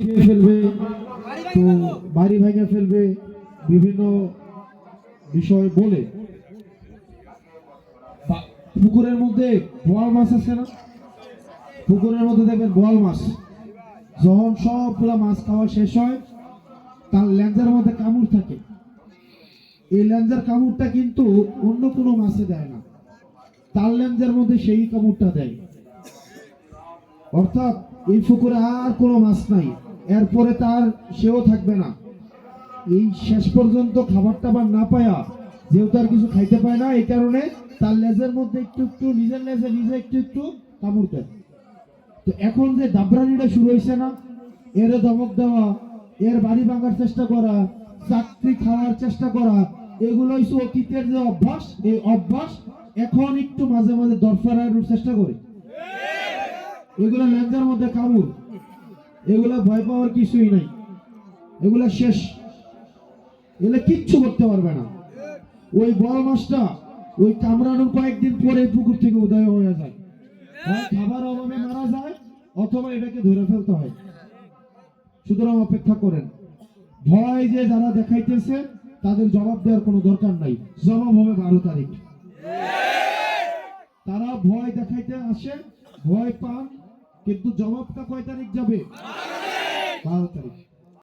খেয়ে ফেলবে, তো বাড়ি ভেঙে ফেলবে বিভিন্ন বিষয় বলে। পুকুরের মধ্যে বোয়াল মাছ আছে না? পুকুরের মধ্যে দেখবেন বোয়াল মাছ। যখন সবগুলা মাছ খাওয়া শেষ হয়, তার লেন্সের মধ্যে কামড় থাকে। এই লেন্সের কামড়টা কিন্তু অন্য কোনো মাছে দেয় না। তার লেন্সের মধ্যে সেই কামড়টা দেয়। অর্থাৎ এই পুকুরে আর কোনো মাছ নাই। এরপরে তার সেও থাকবে না। এই শেষ পর্যন্ত খাবার টাবার না পায়া, যেহেতু আর কিছু খাইতে পায় না, এই কারণে তার লেজের মধ্যে একটু একটু, নিজের লেজে নিজে একটু একটু কামড় দেয়। তো এখন যে দাবরানিটা শুরু হয়েছে না এর ধমক দেওয়া, এর বাড়ি ভাঙার চেষ্টা করা, চাকরি খাওয়ার চেষ্টা করা এগুলো হচ্ছে অতীতের যে অভ্যাস, এই অভ্যাস এখন একটু মাঝে মাঝে দরফারানোর চেষ্টা করে। এগুলো লেঞ্জার মধ্যে কামড়। এগুলো ভয় পাওয়ার কিছুই নাই। এগুলো শেষ। এগুলো কিচ্ছু করতে পারবে না। ওই বড় মাছটা, ওই কামড়ানোর কয়েকদিন পরে পুকুর থেকে উদয় হয়ে যায়। খাবার অভাবে মারা যায়, অথবা এটাকে ধরে ফেলতে হয়। সুতরাং অপেক্ষা করেন। ভয় যে যারা দেখাইতেছে, তাদের জবাব দেওয়ার কোনো দরকার নাই। জবাব হবে বারো তারিখ। তারা ভয় দেখাইতে আসে, ভয় পান কিন্তু জবাবটা কয় তারিখ যাবে? বারো তারিখ।